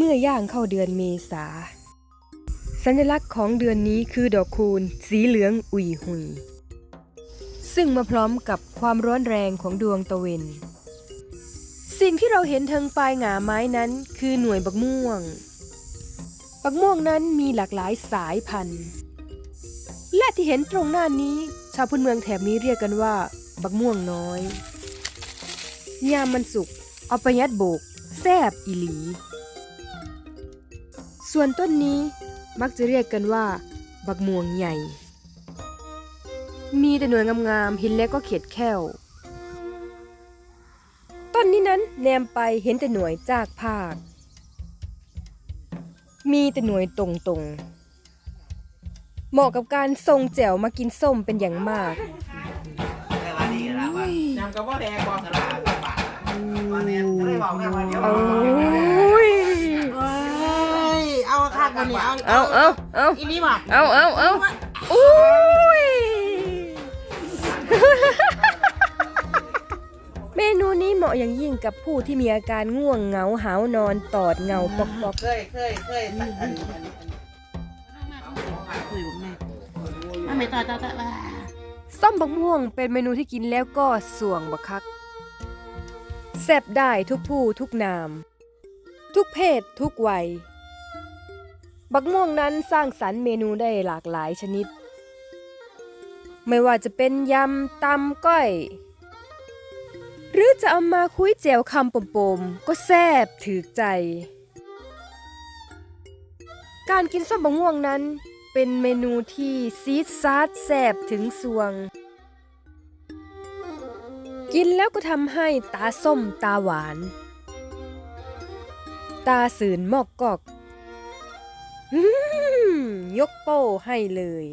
เมื่อย่างเข้าเดือนเมษา สัญลักษณ์ของเดือนนี้คือดอกคูณ สีเหลืองอุยหุยซึ่งมาพร้อมกับความร้อนแรงของดวงตะเวนสิ่งที่เราเห็นทางปลายหงาไม้นั้นคือหน่วยบักม่วง บักม่วงนั้นมีหลากหลายสายพันธุ์ และที่เห็นตรงหน้านี้ ชาวพื้นเมืองแถบนี้เรียกกันว่า บักม่วงน้อย ยามมันสุกเอาไปยัดโบก แซบอีหลี ส่วนต้นนี้มักจะเรียกกันว่า บักม่วงใหญ่ มีแต่หน่วยงามๆเห็นแล้วก็เข็ดแค้ว ต้นนี้นั้นแนมไปเห็นแต่หน่วยจากภาค มีแต่หน่วยตรงๆ เหมาะกับการทรงแจ่วมากินส้มเป็นอย่างมากแต่ว่านี่ละว่าน้ำกับว่าแดงบอกตลาดบาทว่าเนี่ยก็เลยบอกแม่ว่าเดี๋ยวโอ้ยเอ้ยเอาข้างคนนี้เอาเอาเอาเอาอีนี่บอกเอาเอาเอาอุ้ยเมนูนี้เหมาะอย่างยิ่งกับผู้ที่มีอาการง่วงเหงาหาวนอนตอดเงาปอกปอกเคยเคยเคยอันอันอันคุยกับแม่แม่ไม่ต่อต่อต่อว่าส้มบักม่วงเป็นเมนูที่กินแล้วก็สวงบักคักแซ่บได้ทุกผู้ทุกนาม ทุกเพศทุกวัย บักม่วงนั้นสร้างสรรค์เมนูได้หลากหลายชนิด ไม่ว่าจะเป็นยำตำก้อย หรือจะเอามาคุยเจียวคำปมๆก็แซ่บถือใจ การกินส้มบักม่วงนั้นเป็นเมนูที่ซีดซาดแซ่บถึงสวง กินแล้วก็ทำให้ตาส้มตาหวาน ตาสื่นมอกกอก ยกโป้ให้เลย